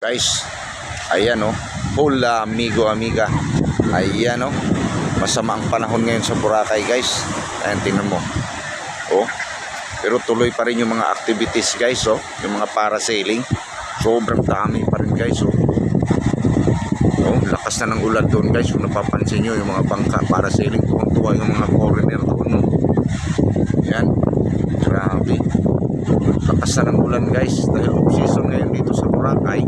Guys, ayan oh. Hola amigo amiga. Ayan oh. Masama ang panahon ngayon sa Boracay guys. Ayan tingnan mo. Oh. Pero tuloy pa rin yung mga activities guys oh. Yung mga parasailing. Sobrang dami pa rin guys oh. Oh, lakas na ng ulan doon guys. Kung napapansin nyo yung mga bangka parasailing. Tuwang-tuwa yung mga foreigner doon oh. Ayan. Grabe. Lakas na ng ulan guys. Dahil off-season ngayon dito sa Boracay.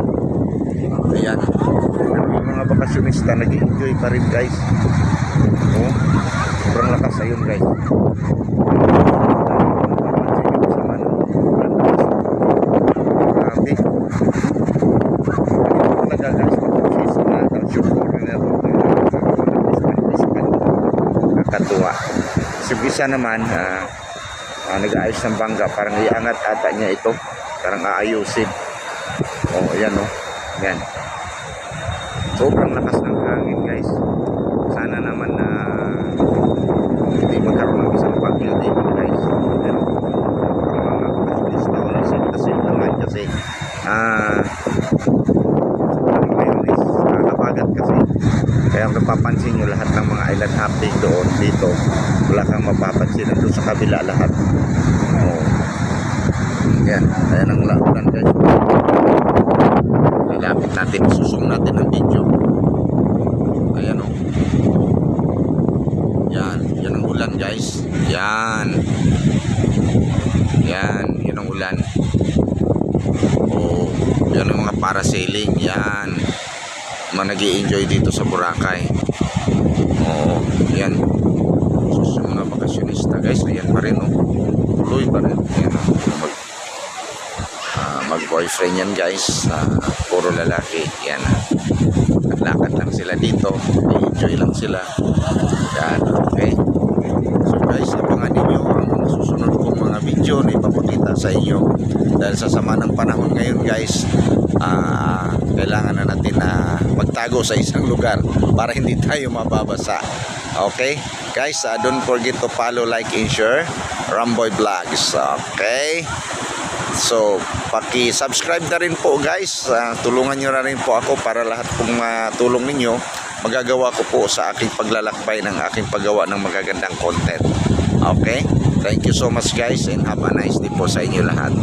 Ayan. Pero yung mga bakasyonista nag-enjoy pa rin guys. Oh, sobrang lakas ayun guys. Nakakatuwa. Si Bisa naman, ah, ah, nag-aayos ng bangga. Parang iangat ata niya ito. Parang aayusin. Oh, ayan oh. Yan. Sobrang lakas ng hangin, guys. Sana naman na hindi magkaroon ng isang bagyo dito, guys. Pero ang mga kasulista o nasin naman kasi ah is nakakabagat kasi kaya kung napapansin nyo lahat ng mga island hopping doon dito wala kang mapapansin doon sa kabila lahat oh. yan ayan ang laulan guys lalapit natin, susung natin ang video. Ayan o. Yan, yan ang ulan guys. Yan. Yan, yan ang ulan. O, yan ang mga parasailing. Yan. Mga nag enjoy dito sa Boracay. O, yan. Sus, yung mga bakasyonista guys. Ayan pa rin o. Tuloy pa rin. Ayan o. Mag, ah, mag-boyfriend yan guys. Ah, puro lalaki. Yan. Naglakad lang sila dito. enjoy lang sila. Yan. Okay. So guys, abangan ninyo ang mga susunod kong mga ipapakita sa inyo. Dahil sa sama ng panahon ngayon guys, ah, kailangan na natin na magtago sa isang lugar para hindi tayo mababasa. Okay? Guys, ah, don't forget to follow, like, and share Ramboy Vlogs. Okay? So, paki-subscribe na rin po guys. Ah, tulungan nyo na rin po ako para lahat pong ah, tulong ninyo magagawa ko po sa aking paglalakbay ng aking paggawa ng magagandang content. Okay? Thank you so much guys and have a nice day po sa inyo lahat.